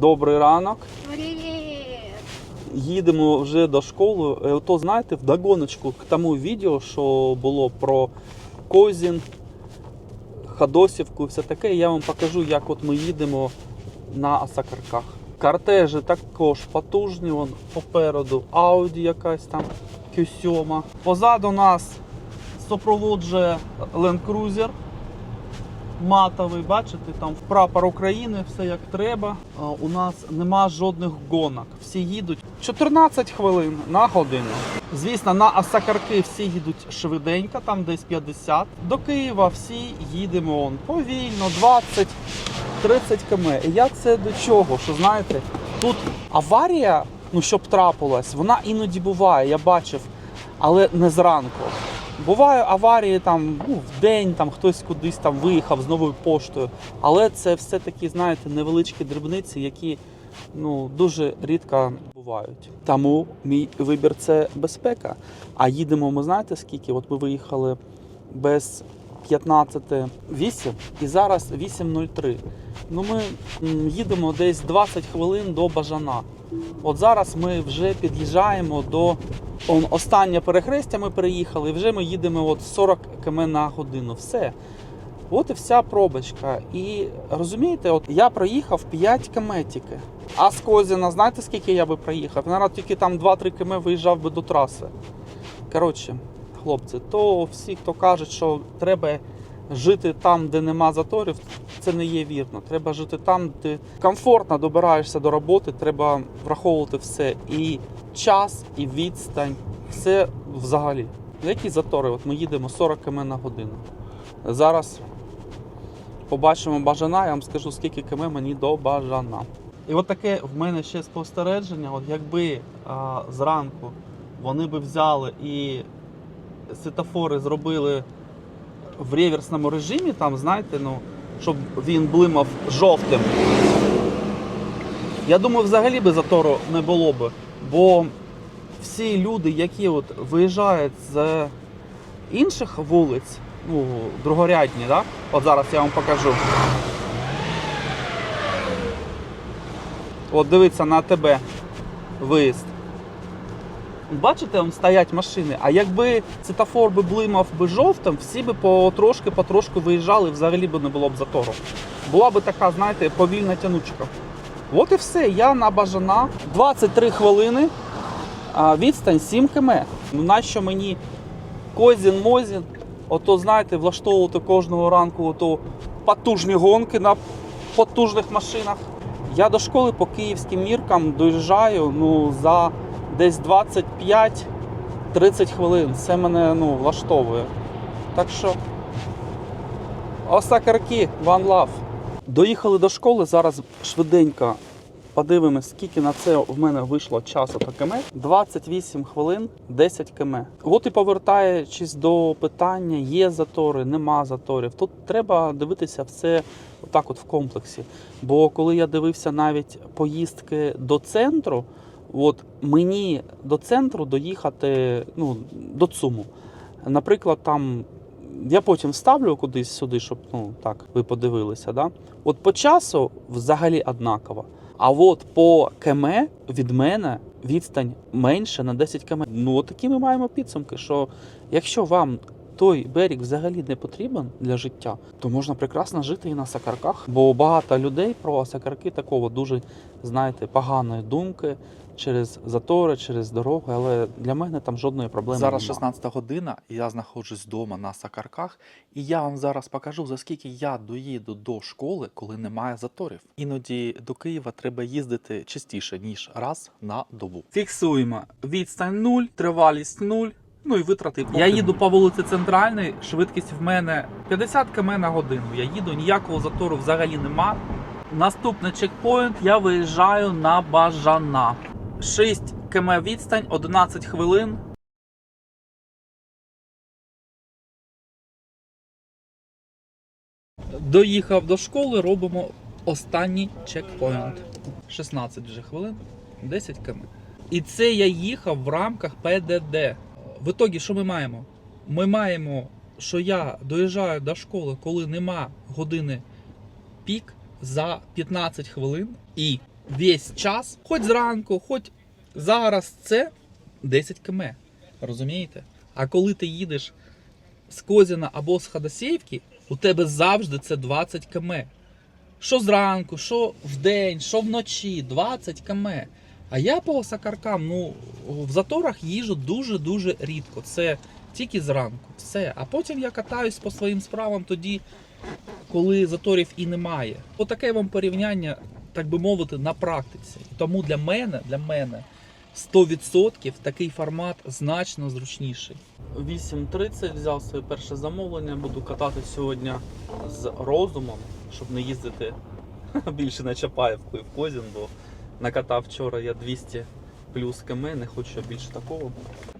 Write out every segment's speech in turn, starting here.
Добрий ранок. Привіт! Їдемо вже до школи. Е, То знаєте, вдогоночку к тому відео, що було про Козін, Ходосівку і все таке. Я вам покажу, як от ми їдемо на Осакарках. Кортежі також потужні, вон попереду Audi якась там Q7. Позаду нас супроводжує Land Cruiser матовий, бачите, там в прапор України, все як треба. У нас нема жодних гонок. Всі їдуть 14 хвилин на годину. Звісно, на Осакарки всі їдуть швиденько, там десь 50. До Києва всі їдемо он, повільно, 20. 30 км. І я це до чого? Що знаєте, тут аварія, ну щоб трапилась, вона іноді буває, я бачив, але не зранку. Буває аварії там ну, в день, там хтось кудись там виїхав з новою поштою. Але це все такі, знаєте, невеличкі дрібниці, які ну, дуже рідко бувають. Тому мій вибір це безпека. А їдемо, ми знаєте скільки? От ми виїхали без 15.8 і зараз 8.03. Ну ми їдемо десь 20 хвилин до Бажана. От зараз ми вже під'їжджаємо до он, останнє перехрестя. Ми переїхали, і вже ми їдемо от 40 км на годину. Все. От і вся пробочка. І розумієте, от я проїхав 5 км. А з Козіна, знаєте, скільки я би проїхав? Наразі тільки там 2-3 км виїжджав би до траси. Коротше, хлопці, то всі, хто кажуть, що треба жити там, де нема заторів, це не є вірно. Треба жити там, де комфортно добираєшся до роботи, треба враховувати все. І час, і відстань, все взагалі. Які затори? От ми їдемо 40 км на годину. Зараз побачимо бажана, я вам скажу, скільки км мені до бажана. І от таке в мене ще спостереження, от якби а, зранку вони би взяли і світофори зробили в реверсному режимі, там, знаєте, ну, щоб він блимав жовтим. Я думаю, взагалі би затору не було б. Бо всі люди, які от виїжджають з інших вулиць, ну, другорядні, да? от зараз я вам покажу. От дивіться на тебе виїзд. Бачите, там стоять машини. А якби світофор би блимав би жовтим, всі би потрошки потрошки виїжджали, взагалі би не було б затору. Була би така, знаєте, повільна тянучка. От і все. Я на бажана 23 хвилини, відстань 7 км. Нащо мені козін мозін? Ото, знаєте, влаштовувати кожного ранку ото потужні гонки на потужних машинах. Я до школи по київським міркам доїжджаю ну, за десь 25-30 хвилин. Це мене ну, влаштовує. Так що Осакарки, one love. Доїхали до школи, зараз швиденько подивимось, скільки на це в мене вийшло часу по км. 28 хвилин, 10 км. От і повертаючись до питання, є затори, нема заторів. Тут треба дивитися все отак от в комплексі. Бо коли я дивився навіть поїздки до центру, от мені до центру доїхати ну, до ЦУМу. Наприклад, там я потім ставлю кудись сюди, щоб ну так ви подивилися. Да? От по часу взагалі однаково. А от по КМ від мене відстань менше на 10 км. Ну такі ми маємо підсумки, що якщо вам той берег взагалі не потрібен для життя, то можна прекрасно жити і на сакарках. Бо багато людей про сакарки такого дуже, знаєте, поганої думки через затори, через дороги, але для мене там жодної проблеми Зараз немає. 16 година, і я знаходжусь вдома на Сакарках, і я вам зараз покажу, за скільки я доїду до школи, коли немає заторів. Іноді до Києва треба їздити частіше, ніж раз на добу. Фіксуємо відстань 0, тривалість 0, ну і витрати. Я їду по вулиці Центральній, швидкість в мене 50 км на годину. Я їду, ніякого затору взагалі нема. Наступний чекпоінт я виїжджаю на Бажана. 6 км відстань, 11 хвилин. Доїхав до школи, робимо останній чекпоінт. 16 вже хвилин, 10 км. І це я їхав в рамках ПДД. В ітогі, що ми маємо? Ми маємо, що я доїжджаю до школи, коли нема години пік за 15 хвилин. І весь час, хоч зранку, хоч зараз це 10 км. Розумієте? А коли ти їдеш з Козіна або з Ходосіївки, у тебе завжди це 20 км. Що зранку, що вдень, що вночі, 20 км. А я по осакаркам, ну, в заторах їжу дуже-дуже рідко. Це тільки зранку. Все. А потім я катаюсь по своїм справам тоді, коли заторів і немає. Отаке вам порівняння, так би мовити, на практиці. Тому для мене, для мене 100% такий формат значно зручніший. 8.30 взяв своє перше замовлення. Буду катати сьогодні з розумом, щоб не їздити більше на Чапаєвку і в Козін, бо накатав вчора я 200 плюс км, не хочу більше такого.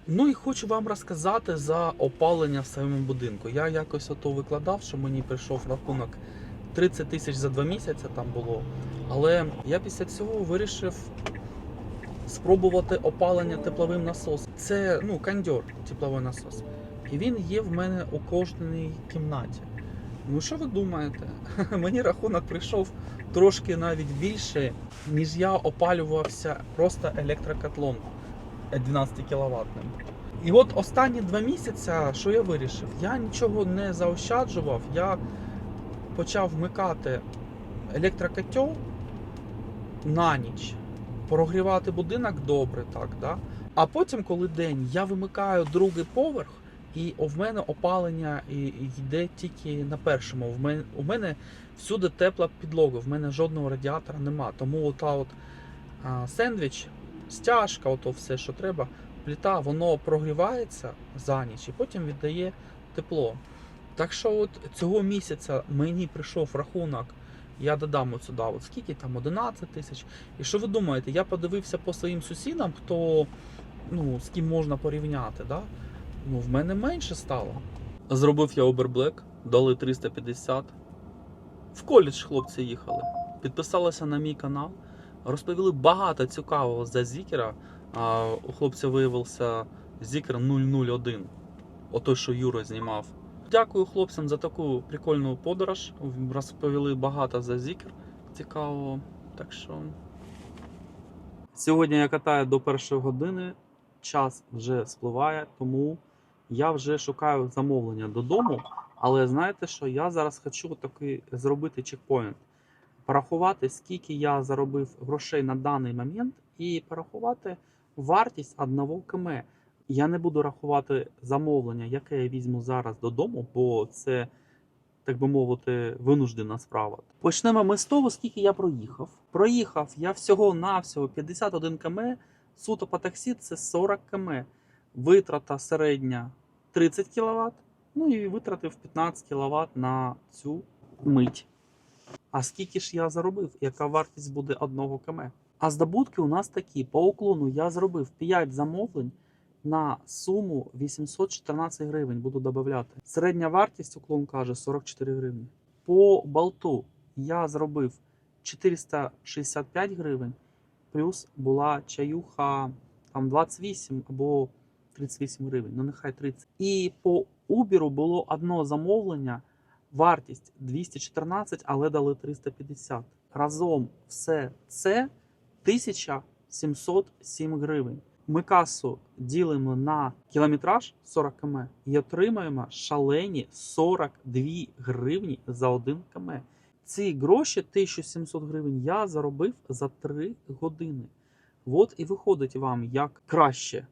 Ну і хочу вам розказати за опалення в своєму будинку. Я якось ото викладав, що мені прийшов рахунок 30 тисяч за два місяці там було. Але я після цього вирішив спробувати опалення тепловим насосом. Це ну, кондьор, тепловий насос. І він є в мене у кожній кімнаті. Ну що ви думаєте? Мені рахунок прийшов трошки навіть більше, ніж я опалювався просто електрокотлом 12 кВт. І от останні два місяці, що я вирішив? Я нічого не заощаджував, я почав вмикати електрокотел на ніч, прогрівати будинок добре, так, да? а потім, коли день, я вимикаю другий поверх, і в мене опалення йде тільки на першому. В мене, у мене всюди тепла підлога, в мене жодного радіатора нема. Тому ота от а, сендвіч, стяжка, ото все, що треба, плита, воно прогрівається за ніч і потім віддає тепло. Так що от цього місяця мені прийшов рахунок, я додам от сюди, от скільки там 11 тисяч. І що ви думаєте, я подивився по своїм сусідам, хто ну, з ким можна порівняти, да? ну в мене менше стало. Зробив я Black, дали 350. В коледж хлопці їхали. Підписалися на мій канал, розповіли багато цікавого за Зікера. А у хлопця виявився Зікер 001. Отой, що Юра знімав. Дякую хлопцям за таку прикольну подорож. Розповіли багато за Зікер цікавого. Так що. Сьогодні я катаю до першої години. Час вже спливає, тому я вже шукаю замовлення додому. Але знаєте що? Я зараз хочу такий зробити чекпоінт. Порахувати, скільки я заробив грошей на даний момент, і порахувати вартість одного км. Я не буду рахувати замовлення, яке я візьму зараз додому, бо це, так би мовити, винуждена справа. Почнемо ми з того, скільки я проїхав. Проїхав я всього-навсього 51 км, суто по таксі це 40 км. Витрата середня 30 кВт, ну і витратив 15 кВт на цю мить. А скільки ж я заробив? Яка вартість буде одного км? А здобутки у нас такі. По уклону я зробив 5 замовлень на суму 814 гривень. Буду додавати. Середня вартість уклон каже 44 гривні. По болту я зробив 465 гривень, плюс була чаюха там 28 або 38 гривень, ну нехай 30. І по Uber було одне замовлення, вартість 214, але дали 350. Разом все це 1707 гривень. Ми касу ділимо на кілометраж 40 км і отримаємо шалені 42 гривні за 1 км. Ці гроші 1700 гривень я заробив за 3 години. От і виходить вам як краще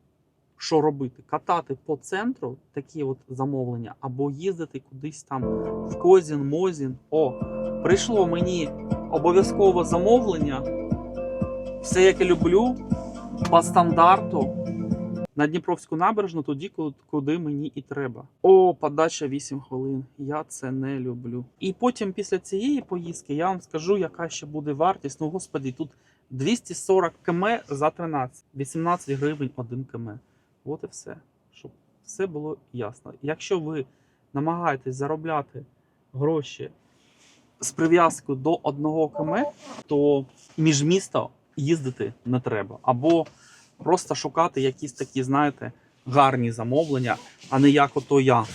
що робити? Катати по центру такі от замовлення, або їздити кудись там в Козін, Мозін. О, прийшло мені обов'язкове замовлення. Все, як я люблю, по стандарту. На Дніпровську набережну тоді, куди мені і треба. О, подача 8 хвилин. Я це не люблю. І потім після цієї поїздки я вам скажу, яка ще буде вартість. Ну, господі, тут 240 км за 13, 18 гривень 1 км. От і все. Щоб все було ясно. Якщо ви намагаєтесь заробляти гроші з прив'язкою до одного км, то між місто їздити не треба. Або просто шукати якісь такі, знаєте, гарні замовлення, а не як ото я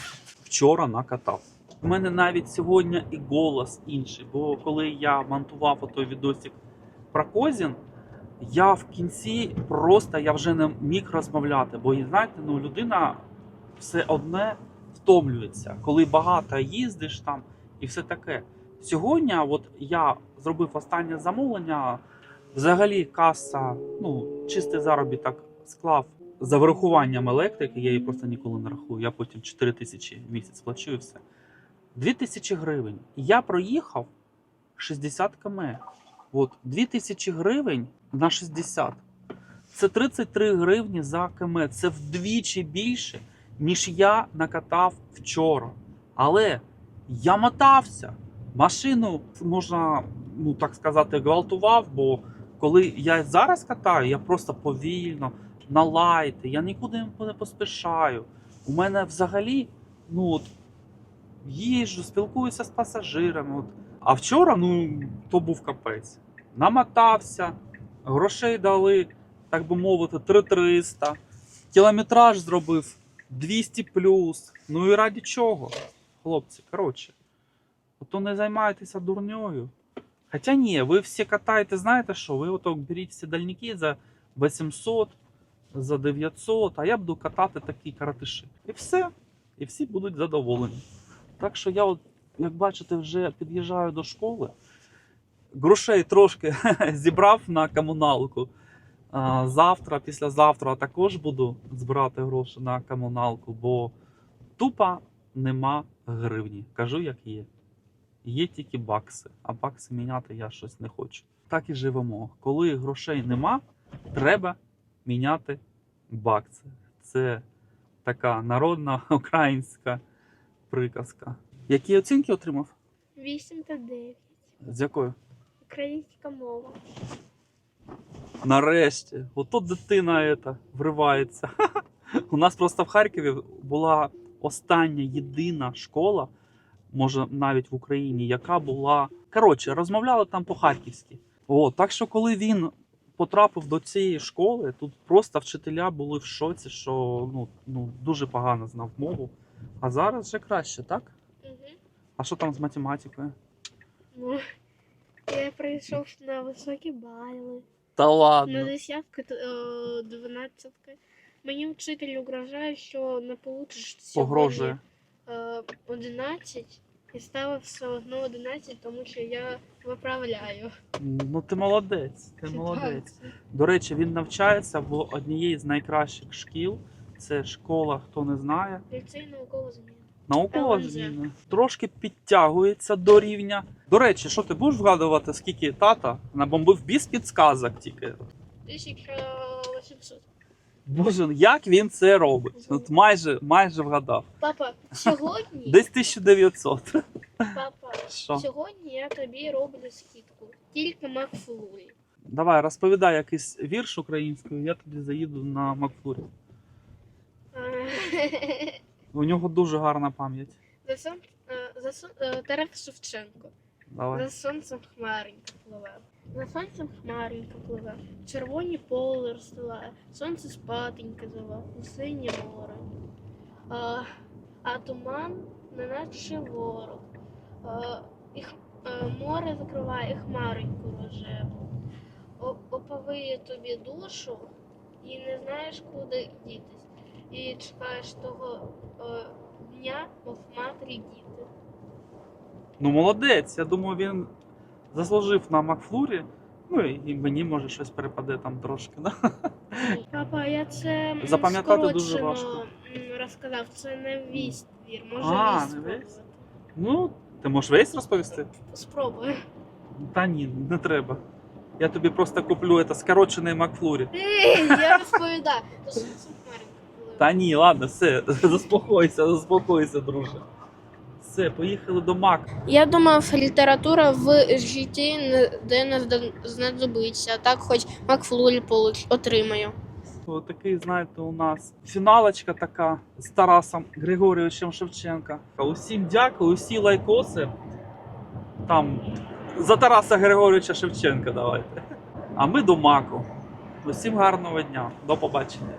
вчора накатав. У мене навіть сьогодні і голос інший, бо коли я монтував отой відосик Прокозін, я в кінці просто я вже не міг розмовляти, бо знаєте, ну людина все одне втомлюється, коли багато їздиш там і все таке. Сьогодні, от я зробив останнє замовлення. Взагалі, каса, ну, чистий заробіток склав за врахуванням електрики, я її просто ніколи не рахую. Я потім 4 тисячі в місяць плачу і все. 2 тисячі гривень. Я проїхав 60 км. От 2 тисячі гривень на 60. Це 33 гривні за км. Це вдвічі більше, ніж я накатав вчора. Але я мотався. Машину можна, ну так сказати, гвалтував, бо коли я зараз катаю, я просто повільно, на лайти, я нікуди не поспішаю. У мене взагалі, ну от, їжджу, спілкуюся з пасажирами. От. А вчора, ну, то був капець. Намотався, грошей дали, так би мовити, 3300. Кілометраж зробив 200 плюс. Ну і раді чого? Хлопці, коротше. Ото не займайтеся дурньою. Хоча ні, ви всі катаєте, знаєте що? Ви ото беріть всі дальники за 800, за 900, а я буду катати такі каратиші. І все. І всі будуть задоволені. Так що я, от, як бачите, вже під'їжджаю до школи. Грошей трошки зібрав на комуналку. Завтра, післязавтра також буду збирати гроші на комуналку, бо тупо нема гривні. Кажу, як є. Є тільки бакси, а бакси міняти я щось не хочу. Так і живемо. Коли грошей нема, треба міняти бакси. Це така народна українська приказка. Які оцінки отримав? 8 та 9. З якою? Українська мова. Нарешті, ото дитина ета вривається. У нас просто в Харкові була остання єдина школа, може навіть в Україні, яка була. Коротше, розмовляли там по-харківськи. О, так що, коли він потрапив до цієї школи, тут просто вчителя були в шоці, що ну, ну, дуже погано знав мову. А зараз вже краще, так? Угу. А що там з математикою? Ну, я прийшов на високі бали. Та На ладно. десятку, т- е, дванадцятка. Мені вчитель угрожає, що не получиш сьогодні Погрожує. Е, 11 і ставив все одно 11, тому що я виправляю. Ну ти молодець, ти молодець. До речі, він навчається в однієї з найкращих шкіл. Це школа, хто не знає. Ліцей науково зміни. Наукова зміна. Трошки підтягується до рівня. До речі, що ти будеш вгадувати, скільки тата набомбив без підсказок тільки. 1800. Боже, як він це робить? От майже, майже вгадав. Папа, сьогодні, Десь 1900. папа, Що? сьогодні я тобі роблю скидку. Тільки Макфлурі. Давай, розповідай якийсь вірш українською, я тоді заїду на Макфлурі. У нього дуже гарна пам'ять. За сон, е, за сон, е, Тарас Шевченко. Давай. За сонцем хмаренька пливе. За сонцем хмаренька пливе. Червоні поле розстилає. Сонце спатеньке зове. У синє море. А, а туман неначе ворог. А, і х- е, море закриває і хмареньку рожеву. О- Оповиє тобі душу і не знаєш, куди дітись. І чекаєш того е, дня, мов матері діти. Ну, молодець. Я думаю, він заслужив на Макфлурі. Ну і мені може щось перепаде там трошки. Да? Папа, я це Запам'ятати дуже важко. розказав. Це не весь твір, може А, весь не весь? Ну, ти можеш весь розповісти? Спробую. Та ні, не треба. Я тобі просто куплю це скорочений Макфлурі. Ей, я розповідаю. Та ні, ладно, все, заспокойся, заспокойся, друже. Все, поїхали до Мак. Я думав, література в житті ніде не знадобиться, так хоч Макфлурі получ- отримаю. Ось такий, знаєте, у нас фіналочка така з Тарасом Григорійовичем Шевченка. Усім дякую, усі лайкоси. Там за Тараса Григорійовича Шевченка давайте. А ми до Маку. Усім гарного дня. До побачення.